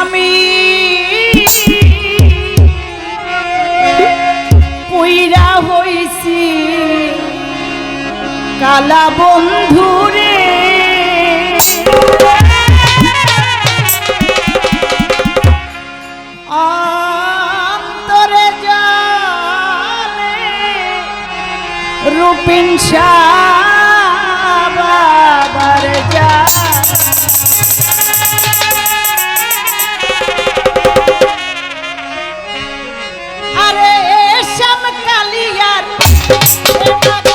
আমি পুইরা হইছি। কালা বন্ধুরে অন্তরে জানে রূপিন শাহ আমি